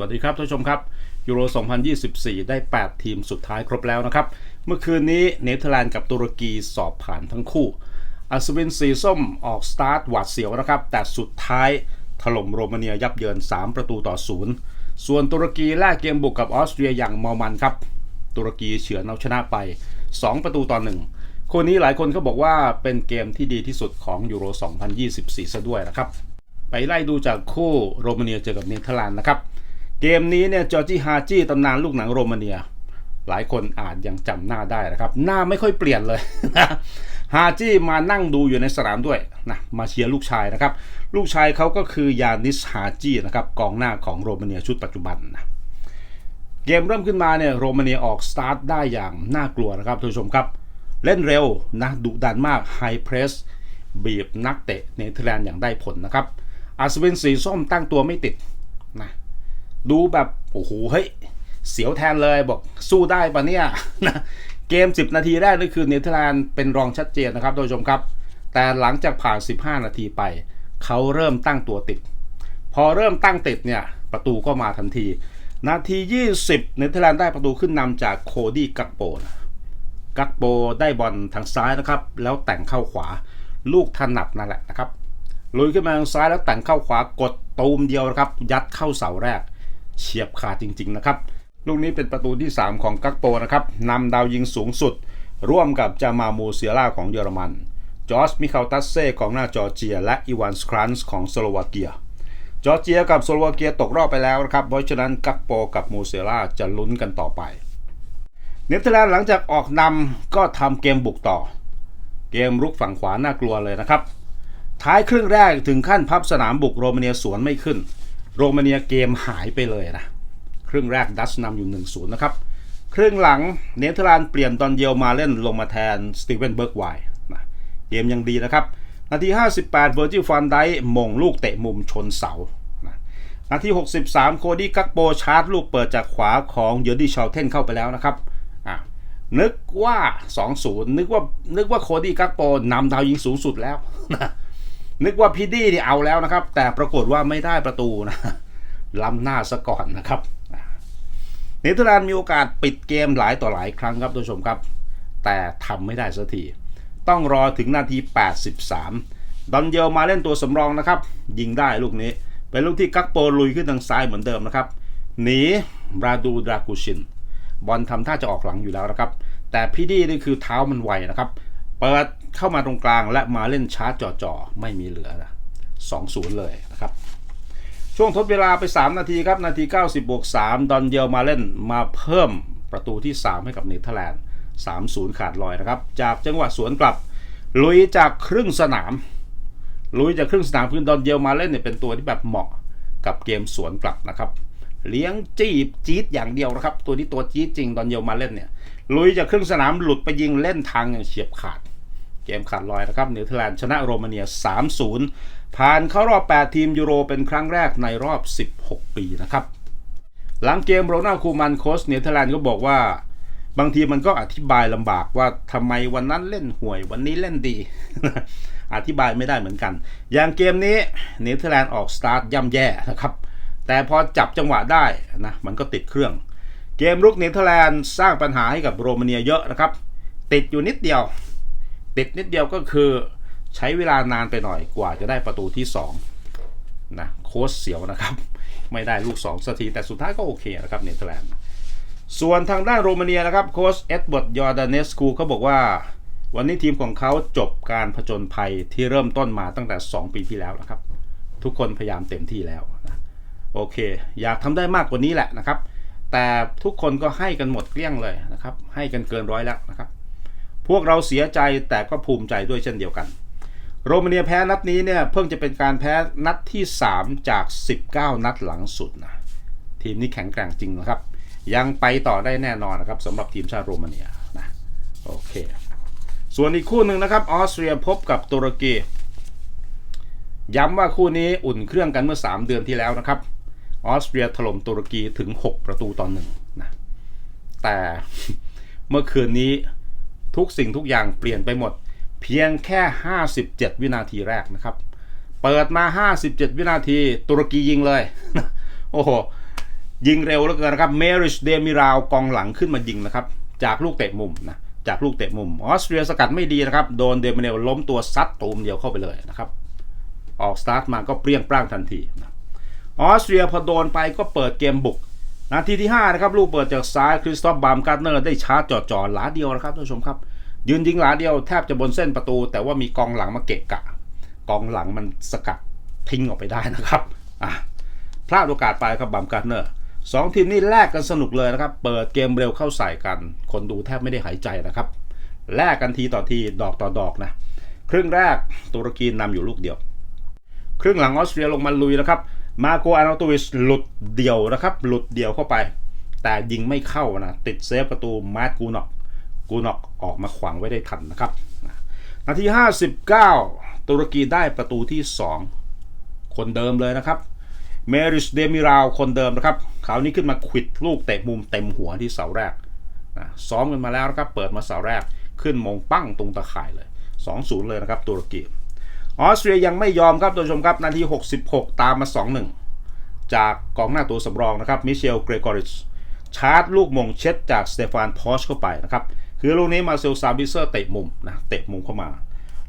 วัสดีครับท่านผู้ชมครับยูโร 2024 ได้ 8 ทีมสุดท้ายครบแล้วนะครับ เมื่อคืนนี้เนเธอร์แลนด์กับตุรกีสอบผ่านทั้งคู่อัศวินสีส้มออกสตาร์ทหวาดเสียวนะครับ แต่สุดท้ายถล่มโรมาเนียยับเยิน 3 ประตูต่อศูนย์ส่วนตุรกีแลกเกมบุกกับออสเตรียอย่างเมามันครับ ตุรกีเฉือนเอาชนะไป 2 ประตูต่อหนึ่งคนนี้หลายคนก็บอกว่าเป็นเกมที่ดีที่สุดของยูโร 2024 ซะด้วยนะครับ ไปไล่ดูจากคู่โรมาเนียเจอกับเนเธอร์แลนด์นะครับ เกมนี้เนี่ยจอร์จิฮาจี้ตำนานลูกหนังโรมาเนีย หลายคนอาจยังจำหน้าได้นะครับ หน้าไม่ค่อยเปลี่ยนเลยนะฮาจี้มานั่งดูอยู่ในสนามด้วยนะมาเชียร์ลูกชายนะครับ ลูกชายเขาก็คือยานิสฮาจี้นะครับกองหน้าของโรมาเนียชุดปัจจุบันนะเกมเริ่มขึ้นมาเนี่ยโรมาเนียออกสตาร์ทได้อย่างน่ากลัวนะครับท่านผู้ชมครับ เล่นเร็วนะดุดันมากไฮเพรสบีบนักเตะเนเธอร์แลนด์อย่างได้ผลนะครับอัศวินสีส้มตั้งตัวไม่ติดนะ ดูแบบโอ้โหเฮ้ยเสียวแทนเลยบอกสู้ได้ปะเนี่ยนะเกม 10 นาทีแรกนี่คือเนเธอร์แลนด์เป็นรองชัดเจนนะครับท่านผู้ชมครับ แต่หลังจากผ่าน 15 นาทีไป เขาเริ่มตั้งตัวติด พอเริ่มตั้งติดเนี่ยประตูก็มาทันที นาที 20 เนเธอร์แลนด์ได้ประตูขึ้นนำจากโคดี้กักโปนะกักโปได้บอลทางซ้ายนะครับ แล้วแต่งเข้าขวาลูกถนัดนั่นแหละนะครับลุยขึ้นมาทางซ้ายแล้วแต่งเข้าขวากดตูมเดียวนะครับ ยัดเข้าเสาแรก เฉียบขาดจริง ๆ นะครับ ลูกนี้เป็นประตูที่ 3 ของกักโปนะครับนำดาวยิงสูงสุด ร่วมกับจามามูเซียร่าของเยอรมัน จอร์จมิคาลตัสเซ่ของหน้าจอร์เจีย และอีวานสครันส์ของสโลวาเกีย จอร์เจียกับสโลวาเกียตกรอบไปแล้วนะครับ เพราะฉะนั้นกักโปกับมูเซียร่าจะลุ้นกันต่อไป เนเธอร์แลนด์หลังจากออกนำก็ทำเกมบุกต่อ เกมรุกฝั่งขวาน่ากลัวเลยนะครับท้ายครึ่งแรกถึงขั้นพับสนามบุกโรมาเนียสวนไม่ขึ้น โรมาเนียเกมหายไปเลยนะ ครึ่งแรกดัชนำอยู่ 1-0 นะครับ ครึ่งหลังเนเธอร์แลนด์เปลี่ยนตอนเดียวมาเล่นลงมาแทนสตีเวนเบิร์กไวนะเกมยังดีนะครับ นาที 58 เวอร์จิลฟันไดมงลูกเตะมุมชนเสานะนาที 63 โคดี้กักโปชาร์จลูกเปิดจากขวาของเยอร์ดี้ชาวเทนเข้าไปแล้วนะครับนึกว่า 2-0 นึกว่านึกว่าโคดี้กักโปนำดาวยิงสูงสุดแล้วนะ นึกว่าพีดี้นี่เอาแล้วนะครับ แต่ปรากฏว่าไม่ได้ประตูนะล้ำหน้าซะก่อนนะครับเนเธอร์แลนด์มีโอกาสปิดเกมหลายต่อหลายครั้งครับท่านผู้ชมครับ แต่ทำไม่ได้สักทีต้องรอถึงนาที 83 ดอนเยลมาเล่นตัวสำรองนะครับ ยิงได้ลูกนี้ เป็นลูกที่กักโปลุยขึ้นทางซ้ายเหมือนเดิมนะครับ หนีราดูดรากูชิน บอลทำท่าจะออกหลังอยู่แล้วนะครับ แต่พี่ดี้นี่คือเท้ามันไวนะครับ เปิด เข้ามาตรงกลางและมาเล่นชาร์จจ่อๆไม่มีเหลือนะ2-0เลยนะครับ ช่วงทดเวลาไป 3 นาทีครับ นาที 90บวก3ดอนเยลมาเล่นมาเพิ่มประตูที่ 3 ให้กับเนเธอร์แลนด์3-0 ขาดลอยนะครับ จากจังหวะสวนกลับ ลุยจากครึ่งสนาม ลุยจากครึ่งสนามคือดอนเยลมาเล่นเนี่ยเป็นตัวที่แบบเหมาะกับเกมสวนกลับนะครับเลี้ยงจีบจี๊ดอย่างเดียวนะครับ ตัวนี้ตัวจี๊ดจริงดอนเยลมาเล่นเนี่ยลุยจากครึ่งสนามหลุดไปยิงเล่นทางอย่างเฉียบขาด เกมขาดลอยนะครับเนเธอร์แลนด์ชนะโรมาเนีย 3-0 ผ่านเข้ารอบ 8 ทีมยูโรเป็นครั้งแรกในรอบ 16 ปีนะครับ หลังเกมโรนัลคูมันโค้ชเนเธอร์แลนด์ก็บอกว่า บางทีมันก็อธิบายลำบากว่าทำไมวันนั้นเล่นห่วยวันนี้เล่นดี อธิบายไม่ได้เหมือนกัน อย่างเกมนี้เนเธอร์แลนด์ออกสตาร์ทย่ำแย่นะครับแต่พอจับจังหวะได้นะมันก็ติดเครื่อง เกมรุกเนเธอร์แลนด์สร้างปัญหาให้กับโรมาเนียเยอะนะครับ ติดอยู่นิดเดียว ติดนิดเดียวก็คือใช้เวลานานไปหน่อยกว่าจะได้ประตูที่2นะโค้ชเสียวนะครับ ไม่ได้ลูก2สักทีแต่สุดท้ายก็โอเคนะครับเนเธอร์แลนด์ส่วนทางด้านโรมาเนียนะครับโค้ชเอ็ดเวิร์ดยอร์ดานเนสคูเขาบอกว่าวันนี้ทีมของเขาจบการผจญภัยที่เริ่มต้นมาตั้งแต่ 2 ปีที่แล้วนะครับ ทุกคนพยายามเต็มที่แล้วนะโอเค อยากทำได้มากกว่านี้แหละนะครับ แต่ทุกคนก็ให้กันหมดเกลี้ยงเลยนะครับ ให้กันเกินร้อยแล้วนะครับ พวกเราเสียใจแต่ก็ภูมิใจด้วยเช่นเดียวกัน โรมาเนียแพ้นัดนี้เนี่ยเพิ่งจะเป็นการแพ้นัดที่ 3 จาก 19 นัดหลังสุดนะทีมนี้แข็งแกร่งจริงนะครับ ยังไปต่อได้แน่นอนนะครับสำหรับทีมชาติโรมาเนียนะโอเค ส่วนอีกคู่หนึ่งนะครับออสเตรียพบกับตุรกีย้ำว่าคู่นี้อุ่นเครื่องกันเมื่อ 3 เดือนที่แล้วนะครับออสเตรียถล่มตุรกีถึง 6 ประตูต่อหนึ่งนะแต่เมื่อคืนนี้ ทุกสิ่งทุกอย่างเปลี่ยนไปหมด เพียงแค่ 57 วินาทีแรกนะครับ เปิดมา 57 วินาที ตุรกียิงเลย โอ้โห ยิงเร็วเหลือเกินนะครับ เมริชเดมิราวกองหลังขึ้นมายิงนะครับ จากลูกเตะมุมนะ จากลูกเตะมุม ออสเตรียสกัดไม่ดีนะครับ โดนเดมิเนลล้มตัวซัดตูมเดียวเข้าไปเลยนะครับ ออกสตาร์ทมาก็เปรี้ยงปร้างทันทีนะออสเตรียพอโดนไปก็เปิดเกมบุกนาทีที่5นะครับลูกเปิดจากซ้ายคริสตอฟบามการ์เนอร์ได้ชาร์จจ่อๆหลาเดียวนะครับท่านผู้ชมครับ ยืนยิงหลาเดียวแทบจะบนเส้นประตู แต่ว่ามีกองหลังมาเกะกะ กองหลังมันสกัดทิ้งออกไปได้นะครับอะพลาดโอกาสไปครับบัมการ์เนอร์สองทีมนี่แลกกันสนุกเลยนะครับ เปิดเกมเร็วเข้าใส่กัน คนดูแทบไม่ได้หายใจนะครับแลกกันทีต่อทีดอกต่อดอกนะครึ่งแรกตุรกีนำอยู่ลูกเดียว ครึ่งหลังออสเตรียลงมาลุยนะครับ มาโกอานาโตวิชหลุดเดี่ยวนะครับ หลุดเดี่ยวเข้าไป แต่ยิงไม่เข้านะ ติดเซฟประตูมาร์กูนอก กูนอกออกมาขวางไว้ได้ทันนะครับ นาที 59 ตุรกีได้ประตูที่ 2 คนเดิมเลยนะครับเมริชเดมิราวคนเดิมนะครับคราวนี้ขึ้นมาควิดลูกเตะมุมเต็มหัวที่เสาแรกนะซ้อมกันมาแล้วนะครับ เปิดมาเสาแรกขึ้นมงปั้งตรงตะข่ายเลย 2-0 เลยนะครับตุรกีออสเตรียยังไม่ยอมครับท่านผู้ชมครับ นาที 66 ตามมา 2-1 จากกองหน้าตัวสำรองนะครับมิเชลเกรกอริชชาร์จลูกมงเช็ดจากสเตฟานพอชเข้าไปนะครับ คือลูกนี้มาเซลซาบิเซอร์เตะมุมนะเตะมุมเข้ามา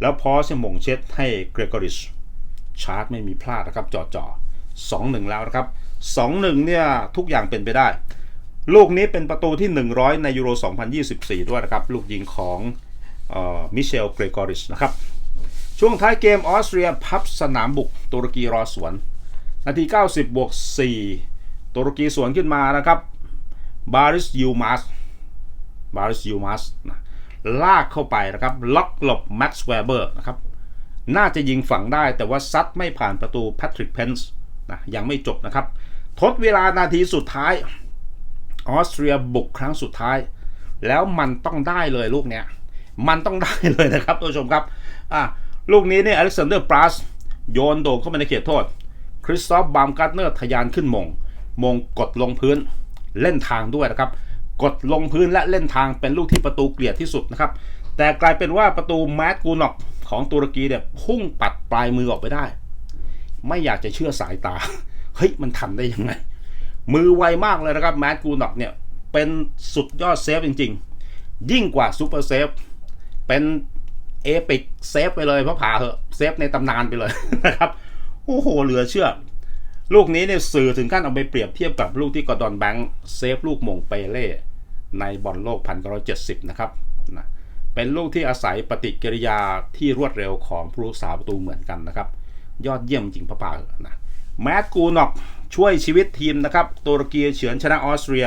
แล้วพอชมงเช็ดให้เกรกอริชชาร์จไม่มีพลาดนะครับจ่อจ่อสองหนึ่งแล้วนะครับสองหนึ่งเนี่ยทุกอย่างเป็นไปได้ ลูกนี้เป็นประตูที่ 100 ในยูโร 2024 ด้วยนะครับ ลูกยิงของมิเชลเกรกอริชนะครับ ช่วงท้ายเกมออสเตรียพับสนามบุกตุรกีรอสวน นาที 90 บวก 4 ตุรกีสวนขึ้นมานะครับ บาริสยูมัส บาริสยูมัสนะลากเข้าไปนะครับ ล็อกหลบแม็กซ์แวเบอร์นะครับ น่าจะยิงฝั่งได้แต่ว่าซัดไม่ผ่านประตูแพทริกเพนส์นะยังไม่จบนะครับ ทดเวลานาทีสุดท้าย ออสเตรียบุกครั้งสุดท้าย แล้วมันต้องได้เลยลูกเนี้ย มันต้องได้เลยนะครับท่านผู้ชมครับอะลูกนี้เนี่ยอเล็กซานเดอร์ปราสโยนโด่งเข้ามาในเขตโทษ คริสตอฟบามการ์เนอร์ทะยานขึ้นมง มงกดลงพื้นเล่นทางด้วยนะครับ กดลงพื้นและเล่นทางเป็นลูกที่ประตูเกลียดที่สุดนะครับ แต่กลายเป็นว่าประตูแมตกูนอกของตุรกีเนี่ยพุ่งปัดปลายมือออกไปได้ ไม่อยากจะเชื่อสายตา เฮ้ย มันทำได้ยังไง มือไวมากเลยนะครับแมตกูนอกเนี่ยเป็นสุดยอดเซฟจริง ๆ ยิ่งกว่าซูเปอร์เซฟ เป็นเอปิกเซฟไปเลยเพราะผ่าเหอะเซฟในตำนานไปเลยนะครับโอ้โห เหลือเชื่อ ลูกนี้เนี่ยสื่อถึงขั้นเอาไปเปรียบเทียบกับลูกที่กอดอนแบงค์เซฟลูกมงเปเล่ ในบอลโลก 1970 นะครับนะเป็นลูกที่อาศัยปฏิกิริยาที่รวดเร็วของผู้รักษาประตูเหมือนกันนะครับ ยอดเยี่ยมจริงพระป่านะแมตกูนอกช่วยชีวิตทีมนะครับตุรกีเฉือนชนะออสเตรีย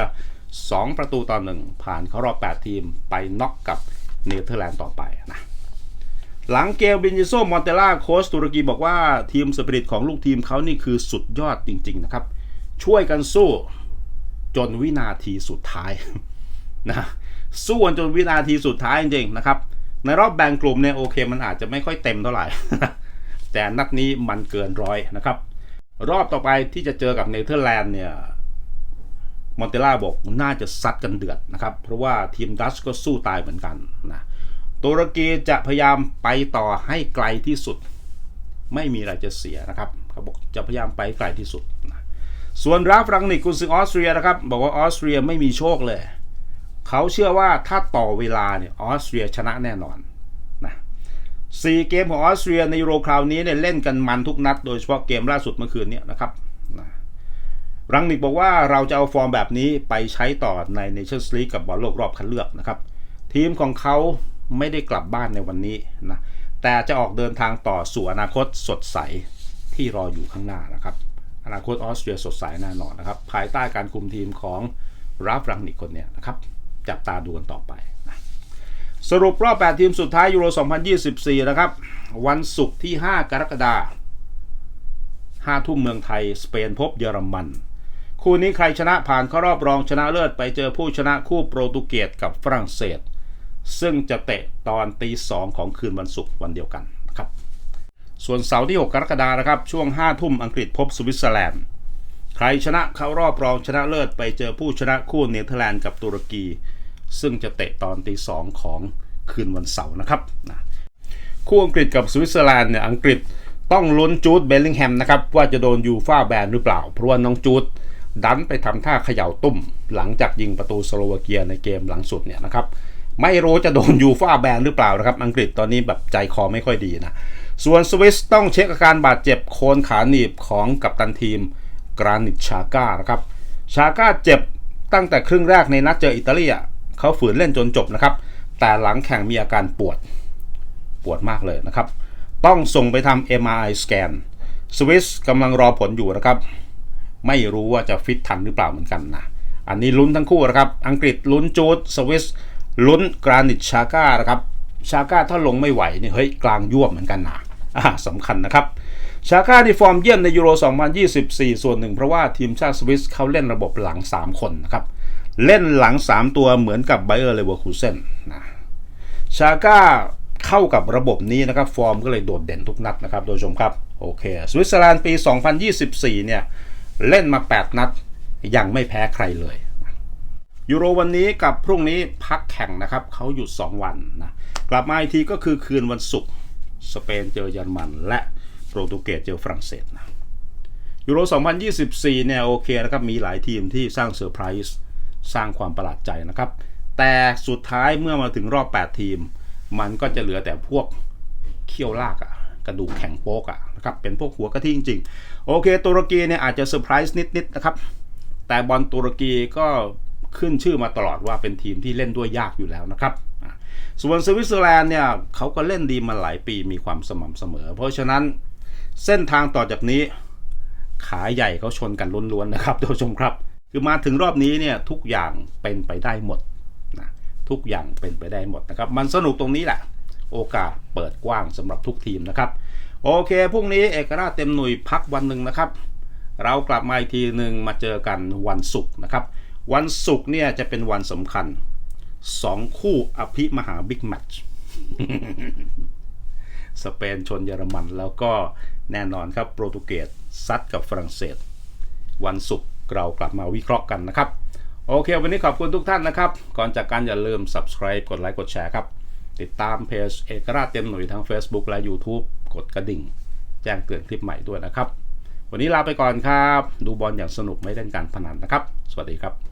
2 ประตูต่อหนึ่งผ่านเข้ารอบ 8 ทีมไปน็อกกับเนเธอร์แลนด์ต่อไปนะหลังเกมบินิโซมอนเตล่าโค้ชตุรกีบอกว่าทีมสปิริตของลูกทีมเขานี่คือสุดยอดจริง ๆ นะครับ ช่วยกันสู้จนวินาทีสุดท้าย นะสู้กันจนวินาทีสุดท้ายจริงๆนะครับ ในรอบแบ่งกลุ่มเนี่ยโอเค มันอาจจะไม่ค่อยเต็มเท่าไหร่ แต่นัดนี้มันเกินร้อยนะครับ รอบต่อไปที่จะเจอกับเนเธอร์แลนด์เนี่ยมอนเตล่าบอกน่าจะซัดกันเดือดนะครับ เพราะว่าทีมดัชก็สู้ตายเหมือนกันนะตุรกีจะพยายามไปต่อให้ไกลที่สุด ไม่มีอะไรจะเสียนะครับเขาบอกจะพยายามไปไกลที่สุดนะส่วนราฟรังนิกกุนซือออสเตรียนะครับ บอกว่าออสเตรียไม่มีโชคเลย เขาเชื่อว่าถ้าต่อเวลาเนี่ยออสเตรียชนะแน่นอนนะสี่เกมของออสเตรียในยูโรคราวนี้เนี่ยเล่นกันมันทุกนัด โดยเฉพาะเกมล่าสุดเมื่อคืนนี้นะครับนะรังนิกบอกว่าเราจะเอาฟอร์มแบบนี้ไปใช้ต่อในเนชั่นส์ลีกกับบอลโลกรอบคัดเลือกนะครับ ทีมของเขาไม่ได้กลับบ้านในวันนี้นะแต่จะออกเดินทางต่อสู่อนาคตสดใสที่รออยู่ข้างหน้านะครับ อนาคตออสเตรียสดใสแน่นอนนะครับ ภายใต้การคุมทีมของราฟรังนิกคนเนี้ยนะครับ จับตาดูกันต่อไปนะสรุปรอบ 8 ทีมสุดท้ายยูโร 2024 นะครับ วันศุกร์ที่ 5 กรกฎาคม5ทุ่มเมืองไทย สเปนพบเยอรมัน คู่นี้ใครชนะผ่านเข้ารอบรองชนะเลิศไปเจอผู้ชนะคู่โปรตุเกสกับฝรั่งเศส ซึ่งจะเตะตอนตีสองของคืนวันศุกร์วันเดียวกันนะครับ ส่วนเสาร์ที่ 6 กรกฎาคมนะครับ ช่วง 5 ทุ่มอังกฤษพบสวิตเซอร์แลนด์ ใครชนะเข้ารอบรองชนะเลิศไปเจอผู้ชนะคู่เนเธอร์แลนด์กับตุรกี ซึ่งจะเตะตอนตีสองของคืนวันเสาร์นะครับนะคู่อังกฤษกับสวิตเซอร์แลนด์เนี่ยอังกฤษต้องลุ้นจูดเบลลิงแฮมนะครับว่าจะโดนยูฟ่าแบนหรือเปล่า เพราะว่าน้องจูดดันไปทำท่าเขย่าตุ้มหลังจากยิงประตูสโลวาเกียในเกมหลังสุดเนี่ยนะครับไม่รู้จะโดนยูฟ่าแบนหรือเปล่านะครับ อังกฤษตอนนี้แบบใจคอไม่ค่อยดีนะ ส่วนสวิสต้องเช็คอาการบาดเจ็บโคนขาหนีบของกัปตันทีม กรานิตชาก้านะครับ ชาก้าเจ็บตั้งแต่ครึ่งแรกในนัดเจออิตาลีอะเขาฝืนเล่นจนจบนะครับ แต่หลังแข่งมีอาการปวด ปวดมากเลยนะครับ ต้องส่งไปทำ MRI สแกนสวิสกำลังรอผลอยู่นะครับ ไม่รู้ว่าจะฟิตทันหรือเปล่าเหมือนกันนะ อันนี้ลุ้นทั้งคู่นะครับ อังกฤษลุ้นจูดสวิสลุ้นกรานิตชาก้านะครับ ชาก้าถ้าลงไม่ไหวนี่เฮ้ยกลางยวบเหมือนกันนะอ่าสำคัญนะครับ ชาก้าในฟอร์มเยี่ยมในยูโร 2024 ส่วนหนึ่งเพราะว่าทีมชาติสวิสเขาเล่นระบบหลัง 3 คนนะครับ เล่นหลัง 3 ตัวเหมือนกับไบเออร์เลเวอร์คูเซนนะชาก้าเข้ากับระบบนี้นะครับ ฟอร์มก็เลยโดดเด่นทุกนัดนะครับโดยชมครับโอเคสวิตเซอร์แลนด์ปี 2024 เนี่ย เล่นมา 8 นัดยังไม่แพ้ใครเลยยูโรวันนี้กับพรุ่งนี้พักแข่งนะครับเขาหยุด 2 วันนะกลับมาอีกทีก็คือคืนวันศุกร์สเปนเจอเยอรมันและ โปรตุเกสเจอฝรั่งเศสนะยูโร 2024 เนี่ยโอเคนะครับมีหลายทีมที่สร้างเซอร์ไพรส์สร้างความประหลาดใจนะครับ แต่สุดท้ายเมื่อมาถึงรอบ 8 ทีม มันก็จะเหลือแต่พวกเขี้ยวลากอะกระดูกแข็งโป๊กอะนะครับเป็นพวกหัวกะทิจริงๆ โอเคตุรกีเนี่ยอาจจะเซอร์ไพรส์นิดๆนะครับ แต่บอลตุรกีก็ขึ้นชื่อมาตลอดว่าเป็นทีมที่เล่นด้วยยากอยู่แล้วนะครับส่วนสวิตเซอร์แลนด์เนี่ยเขาก็เล่นดีมาหลายปีมีความสม่ำเสมอ เพราะฉะนั้น เส้นทางต่อจากนี้ ขาใหญ่เขาชนกันล้วนๆนะครับท่านผู้ชมครับ คือมาถึงรอบนี้เนี่ยทุกอย่างเป็นไปได้หมดนะทุกอย่างเป็นไปได้หมดนะครับ มันสนุกตรงนี้แหละ โอกาสเปิดกว้างสำหรับทุกทีมนะครับ โอเคพรุ่งนี้เอกราชเต็มหน่วยพักวันหนึ่งนะครับ เรากลับมาอีกทีหนึ่งมาเจอกันวันศุกร์นะครับ วันศุกร์เนี่ยจะเป็นวันสำคัญ2คู่อภิมหาบิ๊กแมตช์ สเปนชนเยอรมัน แล้วก็แน่นอนครับโปรตุเกสซัดกับฝรั่งเศส วันศุกร์เรากลับมาวิเคราะห์กันนะครับ โอเค วันนี้ขอบคุณทุกท่านนะครับ ก่อนจากการอย่าลืม subscribe กดไลค์กดแชร์ครับ ติดตามเพจเอกราชเต็มหน่วยทั้ง Facebook และ YouTube กดกระดิ่ง แจ้งเตือนคลิปใหม่ด้วยนะครับ วันนี้ลาไปก่อนครับ ดูบอลอย่างสนุกไม่เล่นการพนันนะครับ สวัสดีครับ